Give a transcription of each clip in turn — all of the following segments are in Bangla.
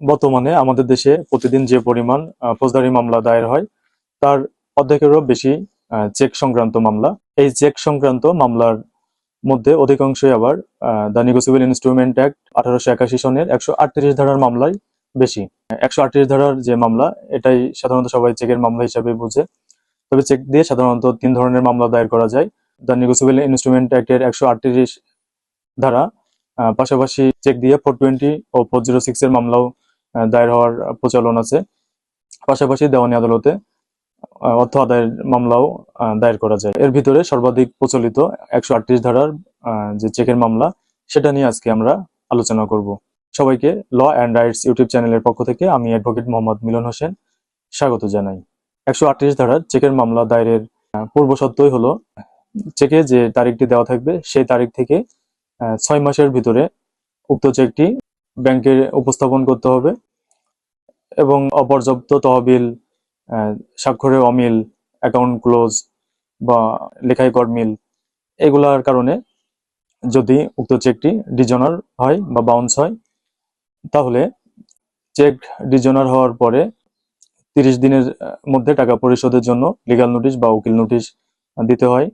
বর্তমানে আমাদের দেশে প্রতিদিন যে পরিমাণ ফৌজদারি মামলা দায়ের হয়, তার অর্ধেকেরও বেশি চেক সংক্রান্ত মামলা। এই চেক সংক্রান্ত মামলার মধ্যে অধিকাংশই আবার দ্য নিগোসিবল ইনস্ট্রুমেন্ট অ্যাক্ট আঠারোশো একাশি সনের একশো আটত্রিশ ধারার মামলাই বেশি। একশো আটত্রিশ ধারার যে মামলা, এটাই সাধারণত সবাই চেকের মামলা হিসাবে বোঝে। তবে চেক দিয়ে সাধারণত তিন ধরনের মামলা দায়ের করা যায়। দ্য নিগোসিবল ইনস্ট্রুমেন্ট অ্যাক্টের একশো আটত্রিশ ধারা পাশাপাশি চেক দিয়ে ফোর টোয়েন্টি ও ফোর জিরো সিক্স এর মামলাও দায়ের হওয়ার প্রচলন আছে। পাশাপাশি দেওয়ানি আদালতে অর্থ আদায়ের মামলাও দায়ের করা যায়। এর ভিতরে সর্বাধিক প্রচলিত একশো আটত্রিশ ধারার যে চেকের মামলা, সেটা নিয়ে আজকে আমরা আলোচনা করব। সবাইকে ল অ্যান্ড রাইটস ইউটিউব চ্যানেলের পক্ষ থেকে আমি অ্যাডভোকেট মোহাম্মদ মিলন হোসেন স্বাগত জানাই। একশো আটত্রিশ ধারার চেকের মামলা দায়েরের সত্যই হলো, চেকে যে তারিখটি দেওয়া থাকবে, সেই তারিখ থেকে ছয় মাসের ভিতরে উক্ত চেকটি ব্যাংকে উপস্থাপন করতে হবে। এবং অপর্যাপ্ত তহবিল স্বাক্ষরে অমিল অ্যাকাউন্ট ক্লোজ বা লেখায় মিল এগুলার কারণে যদি উক্ত চেকটি ডিজনার হয় বা বাউন্স হয়, তাহলে চেক ডিজনার হওয়ার পরে তিরিশ দিনের মধ্যে টাকা পরিশোধের জন্য লিগাল নোটিশ বা উকিল নোটিশ দিতে হয়।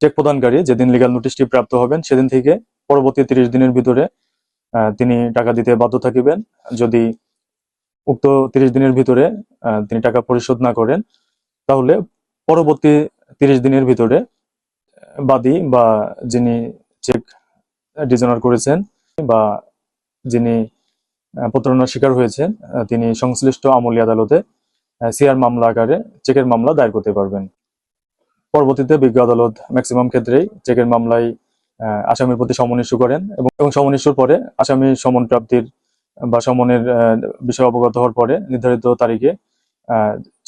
চেক প্রদানকারী যেদিন লিগাল নোটিশটি প্রাপ্ত হবেন, সেদিন থেকে পরবর্তী তিরিশ দিনের ভিতরে তিনি টাকা দিতে বাধ্য থাকিবেন। যদি উক্ত তিরিশ দিনের ভিতরে তিনি টাকা পরিশোধ না করেন, তাহলে পরবর্তী তিরিশ দিনের ভিতরে বাদী বা যিনি চেক ডিজনার করেছেন বা যিনি প্রতারণার শিকার হয়েছেন তিনি সংশ্লিষ্ট আমলি আদালতে সিআর মামলা আকারে চেকের মামলা দায়ের করতে পারবেন। পরবর্তীতে বিজ্ঞ আদালত ম্যাক্সিমাম ক্ষেত্রেই চেকের মামলায় আসামির প্রতি সমন ইস্যু করেন এবং এবং সমন ইস্যুর পরে আসামি সমন প্রাপ্তির বা সমনের বিষয়ে অবগত হওয়ার পরে নির্ধারিত তারিখে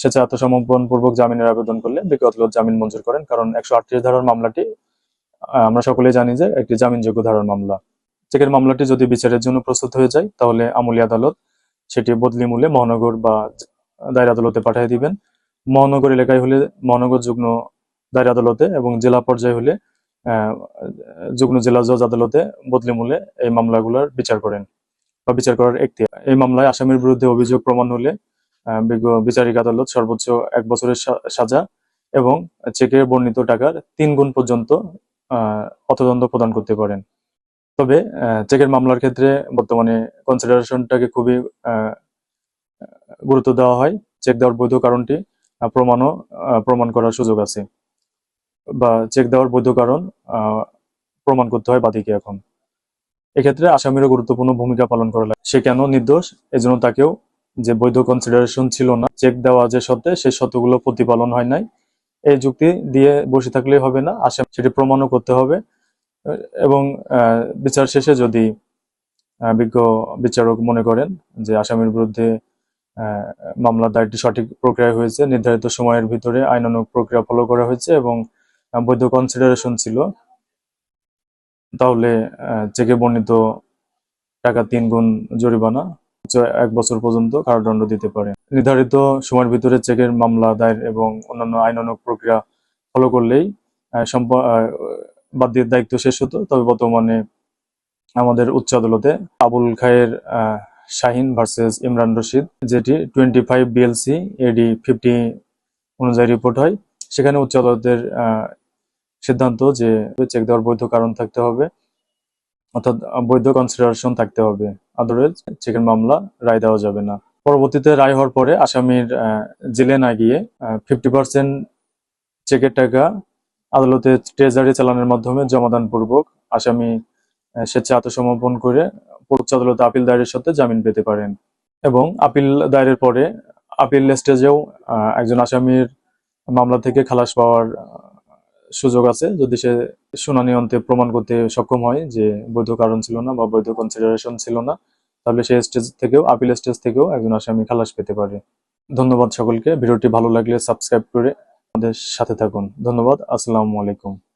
স্বেচ্ছা আত্মসমর্পণ পূর্বক জামিনের আবেদন করলে বিজ্ঞ আদালত জামিন মঞ্জুর করেন, কারণ একশো আটত্রিশ ধারার মামলাটি আমরা সকলেই জানি যে একটি জামিনযোগ্য ধারার মামলা। চেকের মামলাটি যদি বিচারের জন্য প্রস্তুত হয়ে যায়, তাহলে আমলি আদালত সেটি বদলি মূল্যে মহানগর বা দায়ের আদালতে পাঠিয়ে দিবেন। মহানগর এলাকায় হলে মহানগর যুগ্ম দায়ের আদালতে এবং জেলা পর্যায়ে হলে যুগ্ম জেলা জজ আদালতে বদলি মূল্যে এই মামলাগুলোর বিচার করেন। বা বিচার করার একটি এই মামলায় আসামির বিরুদ্ধে অভিযোগ প্রমাণ হলে বিচারিক আদালত সর্বোচ্চ এক বছরের সাজা এবং চেকের বর্ণিত টাকার তিন গুণ পর্যন্ত অর্থদণ্ড প্রদান করতে পারেন। তবে চেকের মামলার ক্ষেত্রে বর্তমানে কনসিডারেশনটাকে খুবই গুরুত্ব দেওয়া হয়। চেক দেওয়ার বৈধ কারণটি প্রমাণও প্রমাণ করার সুযোগ আছে। বা চেক দেওয়ার বৈধ কারণ প্রমাণ করতে হয় বাদীকে এখন। এক্ষেত্রে আসামিরও গুরুত্বপূর্ণ ভূমিকা পালন করা লাগে। সে কেন নির্দোষ? এজন্য তাকেও যে বৈধ কনসিডারেশন ছিল না চেক দেওয়া যে সত্ত্বে সেই সত্যগুলো প্রতিপালন হয় নাই, এই যুক্তি দিয়ে বসে থাকলেই হবে না। আসামি সেটি প্রমাণও করতে হবে। এবং বিচার শেষে যদি বিজ্ঞ বিচারক মনে করেন যে আসামির বিরুদ্ধে মামলার দায়টি সঠিক প্রক্রিয়া হয়েছে, নির্ধারিত সময়ের ভিতরে আইনানুগ প্রক্রিয়া ফলো করা হয়েছে এবং বৈধ কনসিডারেশন ছিল তাহলে চেকে বর্ণিত টাকা তিন গুণ জরিমানা এক বছর পর্যন্ত কারাদণ্ড দিতে পারে। নির্ধারিত সময়ের ভিতরে চেকের মামলা দায়ের এবং অন্যান্য আইনানুগ প্রক্রিয়া ফলো করলেই সম্প- আহ, দায়িত্ব শেষ হতো। তবে বর্তমানে আমাদের উচ্চ আদালতে আবুল খায়ের শাহিন ভার্সেস ইমরান রশিদ যেটি twenty five BLC AD fifty অনুযায়ী রিপোর্ট হয় সেখানে উচ্চ আদালতের সিদ্ধান্ত যে চেক দেওয়ার বৈধ কারণ থাকতে হবে, অর্থাৎ বৈধ কনসিডারেশন থাকতে হবে। আদারওয়াইজ চেকের মামলা রায় দেওয়া যাবে না। পরবর্তীতে রায় হওয়ার পরে আসামির জেলে না গিয়ে ফিফটি পার্সেন্ট চেকের টাকা আদালতে ট্রেজারি চালানের মাধ্যমে জমাদান পূর্বক আসামি স্বেচ্ছা আত্মসমর্পণ করে উচ্চ আদালতে আপিল দায়েরের সাথে জামিন পেতে পারেন। এবং আপিল দায়েরের পরে, আপিল স্টেজেও একজন আসামির মামলা থেকে খালাস পাওয়ার সুযোগ আছে। যদি সে শুনানি অন্তে প্রমাণ করতে সক্ষম হয় যে বৈধ কারণ ছিল না বা বৈধ কনসিডারেশন ছিল না, তাহলে সেই স্টেজ থেকেও আপিল স্টেজ থেকেও একজন আসামি খালাস পেতে পারে। ধন্যবাদ সকলকে। ভিডিওটি ভালো লাগলে সাবস্ক্রাইব করে আমাদের সাথে থাকুন। ধন্যবাদ। আসসালামু আলাইকুম।